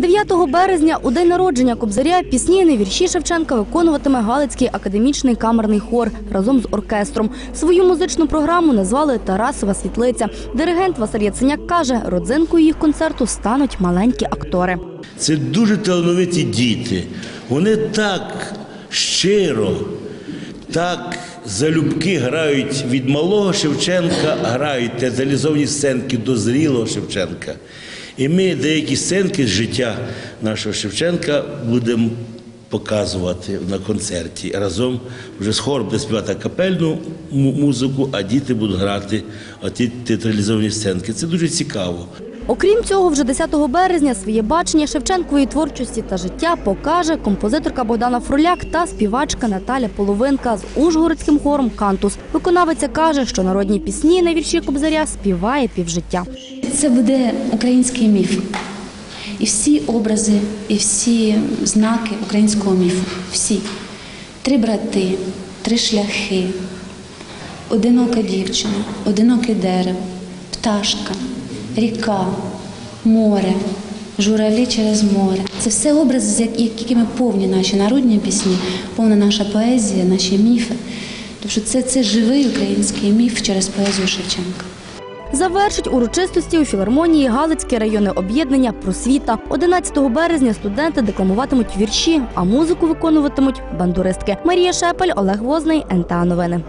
9 березня у день народження Кобзаря пісні на вірші Шевченка виконуватиме Галицький академічний камерний хор разом з оркестром. Свою музичну програму назвали Тарасова світлиця. Диригент Василь Яценяк каже, родзинкою їх концерту стануть маленькі актори. Це дуже талановиті діти. Вони так щиро, так залюбки грають від малого Шевченка, грають театралізовані сценки до зрілого Шевченка. І ми деякі сценки з життя нашого Шевченка будемо показувати на концерті. Разом вже з хором буде співати капельну му- музику, а діти будуть грати оті театралізовані сценки. Це дуже цікаво. Окрім цього, вже 10 березня своє бачення Шевченкової творчості та життя покаже композиторка Богдана Фроляк та співачка Наталя Половинка з Ужгородським хором Кантус. Виконавиця каже, що народні пісні на вірші Кобзаря співає півжиття. Це буде український міф. І всі образи, і всі знаки українського міфу. Всі. Три брати, три шляхи, одинока дівчина, одиноке дерево, пташка, ріка, море, журавлі через море. Це все образи, з якими повні наші народні пісні, повна наша поезія, наші міфи. Тобто це, це живий український міф через поезію Шевченка. Завершить урочистості у філармонії Галицьке районне об'єднання Просвіта. 11 березня студенти декламуватимуть вірші, а музику виконуватимуть бандуристки. Марія Шепель, Олег Возний, НТА Новини.